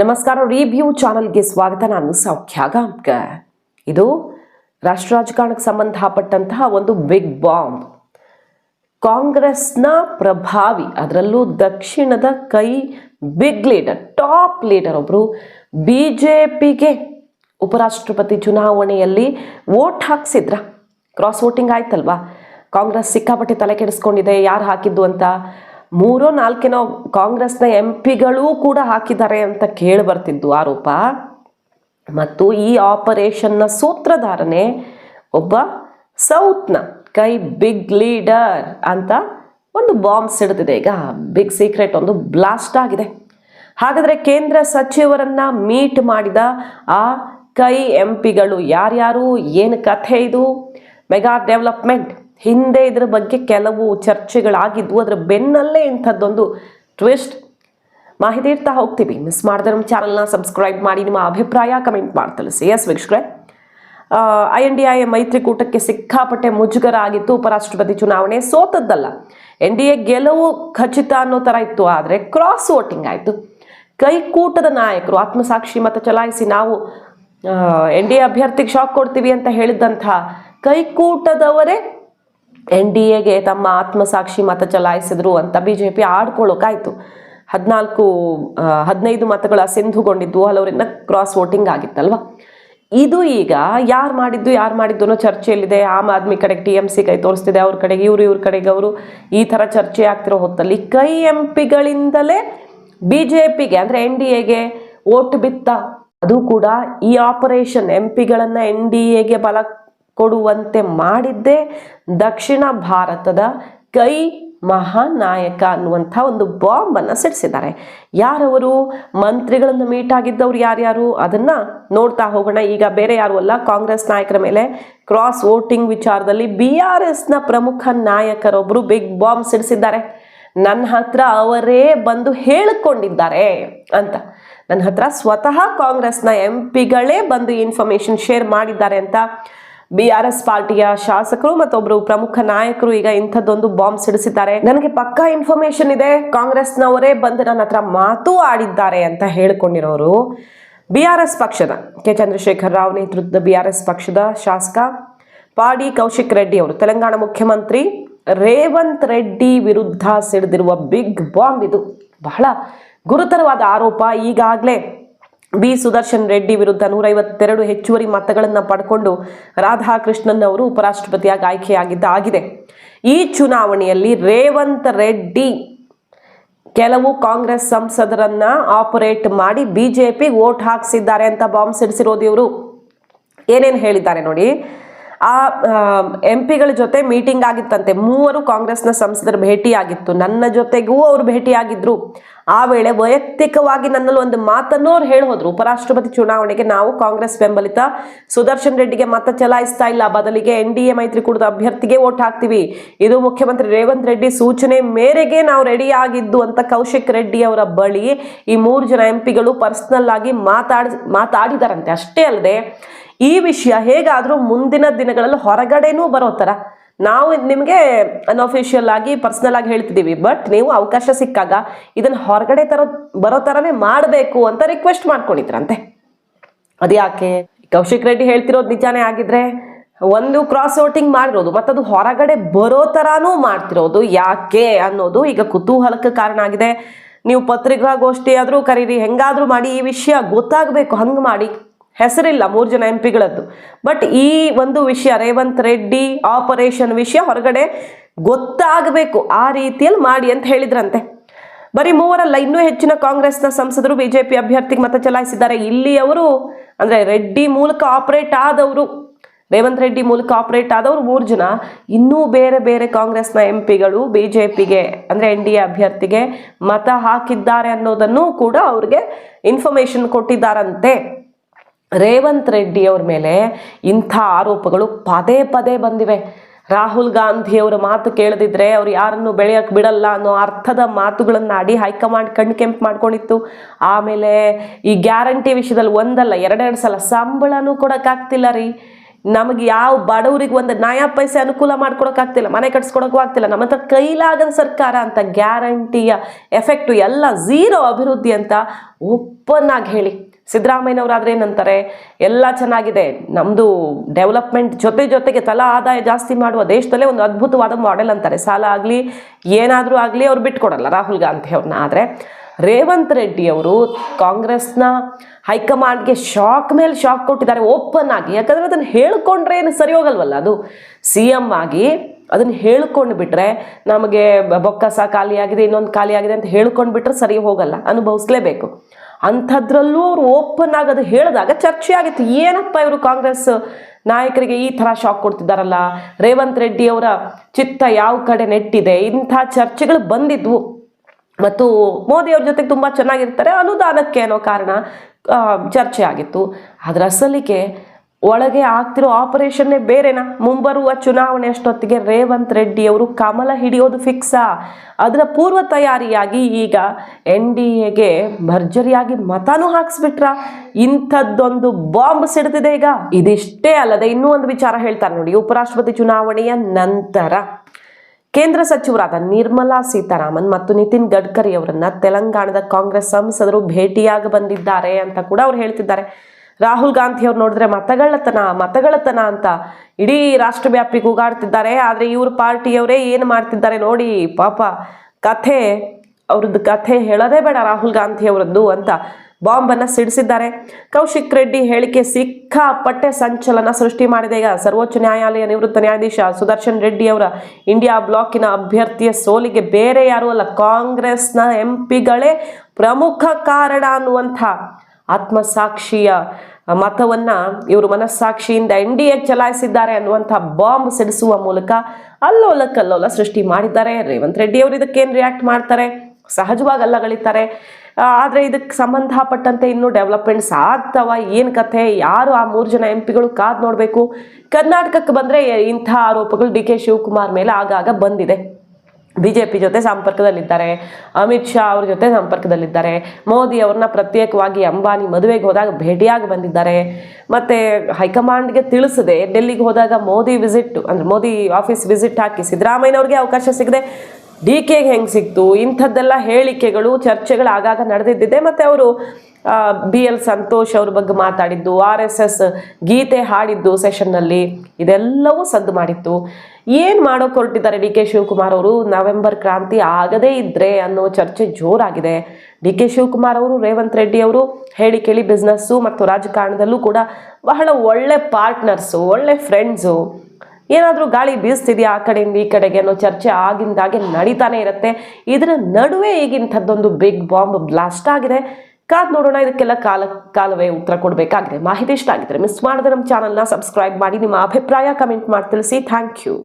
ನಮಸ್ಕಾರ ರಿವ್ಯೂ ಚಾನಲ್ಗೆ ಸ್ವಾಗತ. ನಾನು ಸೌಖ್ಯ ಇದು ರಾಷ್ಟ್ರ ರಾಜಕಾರಣಕ್ಕೆ ಸಂಬಂಧಪಟ್ಟಂತಹ ಒಂದು ಬಿಗ್ ಬಾಂಬ್ ಕಾಂಗ್ರೆಸ್ನ ಪ್ರಭಾವಿ, ಅದರಲ್ಲೂ ದಕ್ಷಿಣದ ಕೈ ಬಿಗ್ ಲೀಡರ್ ಟಾಪ್ ಲೀಡರ್ ಒಬ್ಬರು ಬಿ ಜೆ ಪಿಗೆ ಉಪರಾಷ್ಟ್ರಪತಿ ಚುನಾವಣೆಯಲ್ಲಿ ವೋಟ್ ಹಾಕ್ಸಿದ್ರ. ಕ್ರಾಸ್ ವೋಟಿಂಗ್ ಆಯ್ತಲ್ವಾ? ಕಾಂಗ್ರೆಸ್ ಸಿಕ್ಕಾಪಟ್ಟೆ ತಲೆ ಕೆಡಿಸ್ಕೊಂಡಿದೆ, ಯಾರು ಹಾಕಿದ್ದು ಅಂತ ಮೂರೋ ನಾಲ್ಕೇನೋ ಕಾಂಗ್ರೆಸ್ನ ಎಂ ಪಿಗಳೂ ಕೂಡ ಹಾಕಿದ್ದಾರೆ ಅಂತ ಕೇಳಿ ಬರ್ತಿದ್ದು ಆರೋಪ. ಮತ್ತು ಈ ಆಪರೇಷನ್ನ ಸೂತ್ರಧಾರನೆ ಒಬ್ಬ ಸೌತ್ನ ಕೈ ಬಿಗ್ ಲೀಡರ್ ಅಂತ ಒಂದು ಬಾಂಬ್ ಸಿಡಿದಿದೆ. ಈಗ ಬಿಗ್ ಸೀಕ್ರೆಟ್ ಒಂದು ಬ್ಲಾಸ್ಟ್ ಆಗಿದೆ. ಹಾಗಾದರೆ ಕೇಂದ್ರ ಸಚಿವರನ್ನ ಮೀಟ್ ಮಾಡಿದ ಆ ಕೈ ಎಂ ಪಿಗಳು ಯಾರ್ಯಾರು? ಏನು ಕಥೆ ಇದು? Mega development. ಹಿಂದೆ ಇದರ ಬಗ್ಗೆ ಕೆಲವು ಚರ್ಚೆಗಳಾಗಿದ್ವು. ಅದರ ಬೆನ್ನಲ್ಲೇ ಇಂಥದ್ದೊಂದು ಟ್ವಿಸ್ಟ್ ಮಾಹಿತಿ ಇರ್ತಾ ಹೋಗ್ತೀವಿ. ಮಿಸ್ ಮಾಡಿದ್ರೆ ನಮ್ಮ ಚಾನಲ್ನ ಸಬ್ಸ್ಕ್ರೈಬ್ ಮಾಡಿ, ನಿಮ್ಮ ಅಭಿಪ್ರಾಯ ಕಮೆಂಟ್ ಮಾಡಿ ತಿಳಿಸಿ. ಎಸ್ ವೀಕ್ಷಕರೇ. ಐ ಎನ್ ಡಿ ಐ ಮೈತ್ರಿಕೂಟಕ್ಕೆ ಸಿಕ್ಕಾಪಟ್ಟೆ ಮುಜುಗರ ಆಗಿತ್ತು ಉಪರಾಷ್ಟ್ರಪತಿ ಚುನಾವಣೆ. ಸೋತದ್ದಲ್ಲ. ಎನ್ ಡಿ ಎ ಗೆಲುವು ಖಚಿತ ಅನ್ನೋ ಥರ ಇತ್ತು. ಆದರೆ ಕ್ರಾಸ್ ವೋಟಿಂಗ್ ಆಯಿತು. ಕೈಕೂಟದ ನಾಯಕರು, ಆತ್ಮಸಾಕ್ಷಿ ಮತ ಚಲಾಯಿಸಿ ನಾವು ಎನ್ ಡಿ ಎ ಅಭ್ಯರ್ಥಿಗೆ ಶಾಕ್ ಕೊಡ್ತೀವಿ ಅಂತ ಹೇಳಿದಂಥ ಕೈಕೂಟದವರೇ ಎನ್ ಡಿ ಎಗೆ ತಮ್ಮ ಆತ್ಮಸಾಕ್ಷಿ ಮತ ಚಲಾಯಿಸಿದ್ರು ಅಂತ ಬಿ ಜೆ ಪಿ ಆಡ್ಕೊಳ್ಳೋಕಾಯ್ತು. ಹದಿನಾಲ್ಕು ಹದಿನೈದು ಮತಗಳ ಸಿಂಧುಗೊಂಡಿದ್ದು ಹಲವರಿಂದ ಕ್ರಾಸ್ ವೋಟಿಂಗ್ ಆಗಿತ್ತಲ್ವ? ಇದು ಈಗ ಯಾರು ಮಾಡಿದ್ದು ಯಾರು ಮಾಡಿದ್ದು ಅನ್ನೋ ಚರ್ಚೆಯಲ್ಲಿದೆ. ಆಮ್ ಆದ್ಮಿ ಕಡೆಗೆ ಟಿ ಎಂ ಸಿ ಕೈ ತೋರಿಸ್ತಿದೆ, ಅವ್ರ ಕಡೆಗೆ ಇವರು, ಇವ್ರ ಕಡೆಗೆ ಅವರು. ಈ ಥರ ಚರ್ಚೆ ಆಗ್ತಿರೋ ಹೊತ್ತಲ್ಲಿ ಕೈ ಎಂ ಪಿಗಳಿಂದಲೇ ಬಿ ಜೆ ಪಿಗೆ, ಅಂದರೆ ಎನ್ ಡಿ ಎಗೆ ಓಟ್ ಬಿತ್ತ, ಅದು ಕೂಡ ಈ ಆಪರೇಷನ್ ಎಂ ಪಿಗಳನ್ನು ಎನ್ ಡಿ ಎಗೆ ಬಲ ಕೊಡುವಂತೆ ಮಾಡಿದ್ದೇ ದಕ್ಷಿಣ ಭಾರತದ ಕೈ ಮಹಾನಾಯಕ ಅನ್ನುವಂಥ ಒಂದು ಬಾಂಬನ್ನು ಸಿಡಿಸಿದ್ದಾರೆ. ಯಾರವರು? ಮಂತ್ರಿಗಳನ್ನು ಮೀಟ್ ಆಗಿದ್ದವ್ರು ಯಾರ್ಯಾರು? ಅದನ್ನ ನೋಡ್ತಾ ಹೋಗೋಣ. ಈಗ ಬೇರೆ ಯಾರು ಅಲ್ಲ, ಕಾಂಗ್ರೆಸ್ ನಾಯಕರ ಮೇಲೆ ಕ್ರಾಸ್ ವೋಟಿಂಗ್ ವಿಚಾರದಲ್ಲಿ ಬಿ ಆರ್ ಎಸ್ನ ಪ್ರಮುಖ ನಾಯಕರೊಬ್ಬರು ಬಿಗ್ ಬಾಂಬ್ ಸಿಡಿಸಿದ್ದಾರೆ. ನನ್ನ ಹತ್ರ ಅವರೇ ಬಂದು ಹೇಳಿಕೊಂಡಿದ್ದಾರೆ ಅಂತ. ನನ್ನ ಹತ್ರ ಸ್ವತಃ ಕಾಂಗ್ರೆಸ್ನ ಎಂ ಪಿಗಳೇ ಬಂದು ಇನ್ಫಾರ್ಮೇಶನ್ ಶೇರ್ ಮಾಡಿದ್ದಾರೆ ಅಂತ ಬಿ ಆರ್ ಎಸ್ ಪಾರ್ಟಿಯ ಶಾಸಕರು ಮತ್ತೊಬ್ರು ಪ್ರಮುಖ ನಾಯಕರು ಈಗ ಇಂಥದ್ದೊಂದು ಬಾಂಬ್ ಸಿಡಿಸಿದ್ದಾರೆ. ನನಗೆ ಪಕ್ಕಾ ಇನ್ಫಾರ್ಮೇಶನ್ ಇದೆ. ಕಾಂಗ್ರೆಸ್ನವರೇ ಬಂದು ನನ್ನ ಹತ್ರ ಮಾತು ಆಡಿದ್ದಾರೆ ಅಂತ ಹೇಳ್ಕೊಂಡಿರೋರು ಬಿ ಆರ್ ಎಸ್ ಪಕ್ಷದ ಕೆ. ಚಂದ್ರಶೇಖರ್ ರಾವ್ ನೇತೃತ್ವದ ಬಿ ಆರ್ ಎಸ್ ಪಕ್ಷದ ಶಾಸಕ ಪಾಡಿ ಕೌಶಿಕ್ ರೆಡ್ಡಿ ಅವರು. ತೆಲಂಗಾಣ ಮುಖ್ಯಮಂತ್ರಿ ರೇವಂತ್ ರೆಡ್ಡಿ ವಿರುದ್ಧ ಸಿಡಿದಿರುವ ಬಿಗ್ ಬಾಂಬ್ ಇದು. ಬಹಳ ಗುರುತರವಾದ ಆರೋಪ ಈಗಾಗಲೇ ಬಿ. ಸುದರ್ಶನ್ ರೆಡ್ಡಿ ವಿರುದ್ಧ ನೂರೈವತ್ತೆರಡು ಹೆಚ್ಚುವರಿ ಮತಗಳನ್ನು ಪಡ್ಕೊಂಡು ರಾಧಾಕೃಷ್ಣನ್ ಅವರು ಉಪರಾಷ್ಟ್ರಪತಿಯಾಗಿ ಆಯ್ಕೆಯಾಗಿದ್ದ ಆಗಿದೆ ಈ ಚುನಾವಣೆಯಲ್ಲಿ ರೇವಂತ್ ರೆಡ್ಡಿ ಕೆಲವು ಕಾಂಗ್ರೆಸ್ ಸಂಸದರನ್ನ ಆಪರೇಟ್ ಮಾಡಿ ಬಿಜೆಪಿ ವೋಟ್ ಹಾಕಿಸಿದ್ದಾರೆ ಅಂತ ಬಾಂಬ್ ಸಿಡಿಸಿರೋದು ಇವರು ಏನೇನು ಹೇಳಿದ್ದಾರೆ ನೋಡಿ. ಆ, ಎಂ ಪಿಗಳ ಜೊತೆ ಮೀಟಿಂಗ್ ಆಗಿತ್ತಂತೆ. ಮೂವರು ಕಾಂಗ್ರೆಸ್ನ ಸಂಸದರು ಭೇಟಿಯಾಗಿತ್ತು. ನನ್ನ ಜೊತೆಗೂ ಅವರು ಭೇಟಿಯಾಗಿದ್ರು. ಆ ವೇಳೆ ವೈಯಕ್ತಿಕವಾಗಿ ನನ್ನಲ್ಲಿ ಒಂದು ಮಾತನ್ನು ಅವ್ರು ಹೇಳೋದ್ರು ಉಪರಾಷ್ಟ್ರಪತಿ ಚುನಾವಣೆಗೆ ನಾವು ಕಾಂಗ್ರೆಸ್ ಬೆಂಬಲಿತ ಸುದರ್ಶನ್ ರೆಡ್ಡಿಗೆ ಮತ ಚಲಾಯಿಸ್ತಾ ಇಲ್ಲ. ಬದಲಿಗೆ ಎನ್ ಡಿ ಎ ಮೈತ್ರಿಕೂಟದ ಅಭ್ಯರ್ಥಿಗೆ ವೋಟ್ ಹಾಕ್ತೀವಿ. ಇದು ಮುಖ್ಯಮಂತ್ರಿ ರೇವಂತ್ ರೆಡ್ಡಿ ಸೂಚನೆ ಮೇರೆಗೆ ನಾವು ರೆಡಿ ಆಗಿದ್ದು ಅಂತ ಕೌಶಿಕ್ ರೆಡ್ಡಿ ಅವರ ಬಳಿ ಈ ಮೂರು ಜನ ಎಂಪಿಗಳು ಪರ್ಸನಲ್ ಆಗಿ ಮಾತಾಡ್, ಮಾತಾಡಿದಾರಂತೆ. ಅಷ್ಟೇ ಅಲ್ಲದೆ ಈ ವಿಷಯ ಹೇಗಾದರೂ ಮುಂದಿನ ದಿನಗಳಲ್ಲಿ ಹೊರಗಡೆನೂ ಬರೋ ಥರ ನಾವು ನಿಮಗೆ ಅನ್ಅಫಿಷಿಯಲ್ ಆಗಿ ಪರ್ಸನಲ್ ಆಗಿ ಹೇಳ್ತಿದ್ದೀವಿ ಬಟ್ ನೀವು ಅವಕಾಶ ಸಿಕ್ಕಾಗ ಇದನ್ನ ಹೊರಗಡೆ ತರ, ಬರೋ ಥರನೇ ಮಾಡಬೇಕು ಅಂತ ರಿಕ್ವೆಸ್ಟ್ ಮಾಡ್ಕೊಂಡಿದ್ರಂತೆ. ಅದ್ಯಾಕೆ ಕೌಶಿಕ್ ರೆಡ್ಡಿ ಹೇಳ್ತಿರೋದು ನಿಜಾನೇ ಆಗಿದ್ರೆ ಒಂದು ಕ್ರಾಸ್ ವೋಟಿಂಗ್ ಮಾಡಿರೋದು ಮತ್ತದು ಹೊರಗಡೆ ಬರೋ ಥರನೂ ಮಾಡ್ತಿರೋದು, ಯಾಕೆ ಅನ್ನೋದು ಈಗ ಕುತೂಹಲಕ್ಕೆ ಕಾರಣ ಆಗಿದೆ. ನೀವು ಪತ್ರಿಕಾಗೋಷ್ಠಿ ಆದರೂ ಕರೀರಿ, ಹೆಂಗಾದ್ರೂ ಮಾಡಿ, ಈ ವಿಷಯ ಗೊತ್ತಾಗಬೇಕು, ಹಂಗೆ ಮಾಡಿ. ಹೆಸರಿಲ್ಲ, ಮೂರು ಜನ ಎಂ ಪಿಗಳದ್ದು ಬಟ್ ಈ ಒಂದು ವಿಷಯ, ರೇವಂತ್ ರೆಡ್ಡಿ ಆಪರೇಷನ್ ವಿಷಯ ಹೊರಗಡೆ ಗೊತ್ತಾಗಬೇಕು, ಆ ರೀತಿಯಲ್ಲಿ ಮಾಡಿ ಅಂತ ಹೇಳಿದ್ರಂತೆ. ಬರೀ ಮೂವರಲ್ಲ, ಇನ್ನೂ ಹೆಚ್ಚಿನ ಕಾಂಗ್ರೆಸ್ನ ಸಂಸದರು, ಬಿಜೆಪಿ ಅಭ್ಯರ್ಥಿಗೆ ಮತ ಚಲಾಯಿಸಿದ್ದಾರೆ. ಇಲ್ಲಿಯವರು, ಅಂದರೆ ರೆಡ್ಡಿ ಮೂಲಕ ಆಪರೇಟ್ ಆದವರು, ರೇವಂತ್ ರೆಡ್ಡಿ ಮೂಲಕ ಆಪರೇಟ್ ಆದವರು ಮೂರು ಜನ. ಇನ್ನೂ ಬೇರೆ ಬೇರೆ ಕಾಂಗ್ರೆಸ್ನ ಎಂ ಪಿಗಳು ಬಿ ಜೆ ಪಿಗೆ ಅಂದರೆ ಎನ್ ಡಿ ಎ ಅಭ್ಯರ್ಥಿಗೆ ಮತ ಹಾಕಿದ್ದಾರೆ ಅನ್ನೋದನ್ನು ಕೂಡ ಅವ್ರಿಗೆ ಇನ್ಫಾರ್ಮೇಷನ್ ಕೊಟ್ಟಿದ್ದಾರಂತೆ. ರೇವಂತ್ ರೆಡ್ಡಿ ಅವ್ರ ಮೇಲೆ ಇಂಥ ಆರೋಪಗಳು ಪದೇ ಪದೇ ಬಂದಿವೆ. ರಾಹುಲ್ ಗಾಂಧಿಯವರ ಮಾತು ಕೇಳದಿದ್ರೆ ಅವ್ರು ಯಾರನ್ನು ಬೆಳೆಯಕ್ಕೆ ಬಿಡಲ್ಲ ಅನ್ನೋ ಅರ್ಥದ ಮಾತುಗಳನ್ನು ಆಡಿ ಹೈಕಮಾಂಡ್ ಕಣ್ಣು ಕೆಂಪು ಮಾಡ್ಕೊಂಡಿತ್ತು. ಆಮೇಲೆ ಈ ಗ್ಯಾರಂಟಿ ವಿಷಯದಲ್ಲಿ ಒಂದಲ್ಲ, ಎರಡೆರಡು ಸಲ ಸಂಬಳನೂ ಕೊಡೋಕ್ಕಾಗ್ತಿಲ್ಲ ರೀ. ನಮಗೆ ಯಾವ ಬಡವರಿಗೆ ಒಂದು ನಯಾ ಪೈಸೆ ಅನುಕೂಲ ಮಾಡ್ಕೊಡೋಕ್ಕಾಗ್ತಿಲ್ಲ, ಮನೆ ಕಟ್ಸ್ಕೊಡೋಕ್ಕೂ ಆಗ್ತಿಲ್ಲ. ನಮ್ಮ ಹತ್ರ ಕೈಲಾಗದ ಸರ್ಕಾರ ಅಂತ ಗ್ಯಾರಂಟಿಯ ಎಫೆಕ್ಟು ಎಲ್ಲ ಝೀರೋ ಅಭಿವೃದ್ಧಿ ಅಂತ ಒಪ್ಪನ್ನಾಗಿ ಹೇಳಿ. ಸಿದ್ದರಾಮಯ್ಯನವರಾದ್ರೆ ಏನಂತಾರೆ? ಎಲ್ಲ ಚೆನ್ನಾಗಿದೆ. ನಮ್ಮದು ಡೆವಲಪ್ಮೆಂಟ್ ಜೊತೆ ಜೊತೆಗೆ ತಲಾ ಆದಾಯ ಜಾಸ್ತಿ ಮಾಡುವ ದೇಶದಲ್ಲೇ ಒಂದು ಅದ್ಭುತವಾದ ಮಾಡೆಲ್ ಅಂತಾರೆ. ಸಾಲ ಆಗಲಿ, ಏನಾದರೂ ಆಗಲಿ ಅವ್ರು ಬಿಟ್ಕೊಡಲ್ಲ ರಾಹುಲ್ ಗಾಂಧಿ ಅವ್ರನ್ನ ಆದರೆ ರೇವಂತ್ ರೆಡ್ಡಿ ಅವರು ಕಾಂಗ್ರೆಸ್ನ ಹೈಕಮಾಂಡ್ಗೆ ಶಾಕ್ ಮೇಲೆ ಶಾಕ್ ಕೊಟ್ಟಿದ್ದಾರೆ ಓಪನ್ ಆಗಿ. ಯಾಕಂದರೆ ಅದನ್ನು ಹೇಳ್ಕೊಂಡ್ರೆ ಏನು ಸರಿ ಹೋಗಲ್ವಲ್ಲ ಅದು? ಸಿ ಎಂ ಆಗಿ ಅದನ್ನು ಹೇಳ್ಕೊಂಡು ಬಿಟ್ರೆ ನಮಗೆ ಬೊಕ್ಕಸ ಖಾಲಿಯಾಗಿದೆ ಇನ್ನೊಂದು ಖಾಲಿಯಾಗಿದೆ ಅಂತ ಹೇಳ್ಕೊಂಡು ಬಿಟ್ರೆ ಸರಿ ಹೋಗಲ್ಲ. ಅನುಭವಿಸ್ಲೇಬೇಕು. ಅಂಥದ್ರಲ್ಲೂ ಅವರು ಓಪನ್ ಆಗಿ ಅದು ಹೇಳಿದಾಗ ಚರ್ಚೆ ಆಗಿತ್ತು. ಏನಪ್ಪ ಇವರು ಕಾಂಗ್ರೆಸ್ ನಾಯಕರಿಗೆ ಈ ಥರ ಶಾಕ್ ಕೊಡ್ತಿದ್ದಾರಲ್ಲ? ರೇವಂತ್ ರೆಡ್ಡಿ ಅವರ ಚಿತ್ತ ಯಾವ ಕಡೆ ನೆಟ್ಟಿದೆ? ಇಂಥ ಚರ್ಚೆಗಳು ಬಂದಿದ್ವು. ಮತ್ತು ಮೋದಿ ಅವ್ರ ಜೊತೆಗೆ ತುಂಬ ಚೆನ್ನಾಗಿರ್ತಾರೆ. ಅನುದಾನಕ್ಕೆ ಅನ್ನೋ ಕಾರಣ ಚರ್ಚೆ ಆಗಿತ್ತು. ಅದರ ಅಸಲಿಗೆ ಒಳಗೆ ಆಗ್ತಿರೋ ಆಪರೇಷನ್ನೇ ಬೇರೆನಾ? ಮುಂಬರುವ ಚುನಾವಣೆ ಅಷ್ಟೊತ್ತಿಗೆ ರೇವಂತ್ ರೆಡ್ಡಿ ಅವರು ಕಮಲ ಹಿಡಿಯೋದು ಫಿಕ್ಸಾ ಅದರ ಪೂರ್ವ ತಯಾರಿಯಾಗಿ ಈಗ ಎನ್ ಡಿ ಎಗೆ ಭರ್ಜರಿಯಾಗಿ ಮತನೂ ಹಾಕ್ಸ್ಬಿಟ್ರ? ಇಂಥದ್ದೊಂದು ಬಾಂಬ್ ಸಿಡ್ತಿದೆ ಈಗ. ಇದಿಷ್ಟೇ ಅಲ್ಲದೆ ಇನ್ನೂ ಒಂದು ವಿಚಾರ ಹೇಳ್ತಾರೆ ನೋಡಿ, ಉಪರಾಷ್ಟ್ರಪತಿ ಚುನಾವಣೆಯ ನಂತರ. ಕೇಂದ್ರ ಸಚಿವರಾದ ನಿರ್ಮಲಾ ಸೀತಾರಾಮನ್ ಮತ್ತು ನಿತಿನ್ ಗಡ್ಕರಿ ಅವರನ್ನ ತೆಲಂಗಾಣದ ಕಾಂಗ್ರೆಸ್ ಸಂಸದರು ಭೇಟಿಯಾಗಿ ಬಂದಿದ್ದಾರೆ ಅಂತ ಕೂಡ ಅವ್ರು ಹೇಳ್ತಿದ್ದಾರೆ. ರಾಹುಲ್ ಗಾಂಧಿ ಅವ್ರು ನೋಡಿದ್ರೆ ಮತಗಳತನ ಮತಗಳತನ ಅಂತ ಇಡೀ ರಾಷ್ಟ್ರವ್ಯಾಪಿ ಕೂಗಾಡ್ತಿದ್ದಾರೆ ಆದರೆ ಇವ್ರ ಪಾರ್ಟಿಯವರೇ ಏನು ಮಾಡ್ತಿದ್ದಾರೆ ನೋಡಿ, ಪಾಪ ಕಥೆ, ಅವ್ರದ್ದು ಕಥೆ ಹೇಳೋದೇ ಬೇಡ ರಾಹುಲ್ ಗಾಂಧಿ ಅವರದ್ದು ಅಂತ ಬಾಂಬನ್ನು ಸಿಡಿಸಿದ್ದಾರೆ. ಕೌಶಿಕ್ ರೆಡ್ಡಿ ಹೇಳಿಕೆ ಸಿಕ್ಕಾಪಟ್ಟೆ ಸಂಚಲನ ಸೃಷ್ಟಿ ಮಾಡಿದೆ. ಈಗ ಸರ್ವೋಚ್ಚ ನ್ಯಾಯಾಲಯ ನಿವೃತ್ತ ನ್ಯಾಯಾಧೀಶ ಸುದರ್ಶನ್ ರೆಡ್ಡಿ ಅವರ ಇಂಡಿಯಾ ಬ್ಲಾಕಿನ ಅಭ್ಯರ್ಥಿಯ ಸೋಲಿಗೆ ಬೇರೆ ಯಾರೂ ಅಲ್ಲ, ಕಾಂಗ್ರೆಸ್ನ ಎಂ ಪಿಗಳೇ ಪ್ರಮುಖ ಕಾರಣ ಅನ್ನುವಂಥ ಆತ್ಮಸಾಕ್ಷಿಯ ಮತವನ್ನ ಇವರು ಮನಸ್ಸಾಕ್ಷಿಯಿಂದ ಎನ್ ಡಿ ಎ ಚಲಾಯಿಸಿದ್ದಾರೆ ಅನ್ನುವಂಥ ಬಾಂಬ್ ಸಿಡಿಸುವ ಮೂಲಕ ಅಲ್ಲೋಲ ಕಲ್ಲೋಲ ಸೃಷ್ಟಿ ಮಾಡಿದ್ದಾರೆ. ರೇವಂತ್ ರೆಡ್ಡಿ ಅವರು ಇದಕ್ಕೇನು ರಿಯಾಕ್ಟ್ ಮಾಡ್ತಾರೆ? ಸಹಜವಾಗಿ ಅಲ್ಲಗಳಿತಾರೆ ಆದರೆ ಇದಕ್ಕೆ ಸಂಬಂಧಪಟ್ಟಂತೆ ಇನ್ನೂ ಡೆವಲಪ್ಮೆಂಟ್ಸ್ ಆಗ್ತಾವ? ಏನು ಕಥೆ? ಯಾರು ಆ ಮೂರು ಜನ ಎಂ ಪಿಗಳು ಕಾದು ನೋಡಬೇಕು? ಕರ್ನಾಟಕಕ್ಕೆ ಬಂದರೆ ಇಂಥ ಆರೋಪಗಳು ಡಿ ಕೆ ಶಿವಕುಮಾರ್ ಮೇಲೆ ಆಗಾಗ ಬಂದಿದೆ. ಬಿ ಜೆ ಪಿ ಜೊತೆ ಸಂಪರ್ಕದಲ್ಲಿದ್ದಾರೆ. ಅಮಿತ್ ಶಾ ಅವ್ರ ಜೊತೆ ಸಂಪರ್ಕದಲ್ಲಿದ್ದಾರೆ. ಮೋದಿ ಅವ್ರನ್ನ ಪ್ರತ್ಯೇಕವಾಗಿ ಅಂಬಾನಿ ಮದುವೆಗೆ ಹೋದಾಗ ಭೇಟಿಯಾಗಿ ಬಂದಿದ್ದಾರೆ. ಮತ್ತು ಹೈಕಮಾಂಡ್ಗೆ ತಿಳಿಸದೆ ಡೆಲ್ಲಿಗೆ ಹೋದಾಗ ಮೋದಿ ವಿಸಿಟ್ ಅಂದರೆ ಮೋದಿ ಆಫೀಸ್ ವಿಸಿಟ್ ಹಾಕಿ ಸಿದ್ದರಾಮಯ್ಯನವ್ರಿಗೆ ಅವಕಾಶ ಸಿಗದೆ ಡಿ ಕೆಗೆ ಹೆಂಗೆ ಸಿಕ್ತು? ಇಂಥದ್ದೆಲ್ಲ ಹೇಳಿಕೆಗಳು, ಚರ್ಚೆಗಳು ಆಗಾಗ ನಡೆದಿದ್ದಿದೆ. ಮತ್ತು ಅವರು ಬಿ ಎಲ್ ಸಂತೋಷ್ ಅವ್ರ ಬಗ್ಗೆ ಮಾತಾಡಿದ್ದು, ಆರ್ ಎಸ್ ಎಸ್ ಗೀತೆ ಹಾಡಿದ್ದು ಸೆಷನ್ನಲ್ಲಿ ಇದೆಲ್ಲವೂ ಸದ್ದು ಮಾಡಿತ್ತು. ಏನು ಮಾಡೋಕೆ ಹೊರಟಿದ್ದಾರೆ ಡಿ ಕೆ ಶಿವಕುಮಾರ್ ಅವರು? ನವೆಂಬರ್ ಕ್ರಾಂತಿ ಆಗದೇ ಇದ್ದರೆ ಅನ್ನೋ ಚರ್ಚೆ ಜೋರಾಗಿದೆ. ಡಿ ಕೆ ಶಿವಕುಮಾರ್ ಅವರು, ರೇವಂತ್ ರೆಡ್ಡಿ ಅವರು ಹೇಳಿ ಕೇಳಿ ಬಿಸ್ನೆಸ್ಸು ಮತ್ತು ರಾಜಕಾರಣದಲ್ಲೂ ಕೂಡ ಬಹಳ ಒಳ್ಳೆ ಪಾರ್ಟ್ನರ್ಸು ಒಳ್ಳೆ ಫ್ರೆಂಡ್ಸು ಏನಾದರೂ ಗಾಳಿ ಬೀಸ್ತಿದೆಯಾ? ಆ ಕಡೆಯಿಂದ ಈ ಕಡೆಗೆ ಅನ್ನೋ ಚರ್ಚೆ ಆಗಿಂದಾಗೆ ನಡೀತಾನೆ ಇರುತ್ತೆ. ಇದರ ನಡುವೆ ಈಗಿಂಥದ್ದೊಂದು ಬಿಗ್ ಬಾಂಬ್ ಬ್ಲಾಸ್ಟ್ ಆಗಿದೆ. ಕಾದ್ ನೋಡೋಣ, ಇದಕ್ಕೆಲ್ಲ ಕಾಲ, ಕಾಲವೇ ಉತ್ತರ ಕೊಡಬೇಕಾಗಿದೆ. ಮಾಹಿತಿ ಇಷ್ಟ ಆಗಿದ್ರೆ ಮಿಸ್ ಮಾಡಿದ್ರೆ ನಮ್ಮ ಚಾನಲ್ನ ಸಬ್ಸ್ಕ್ರೈಬ್ ಮಾಡಿ. ನಿಮ್ಮ ಅಭಿಪ್ರಾಯ ಕಮೆಂಟ್ ಮಾಡಿ ತಿಳಿಸಿ. Thank you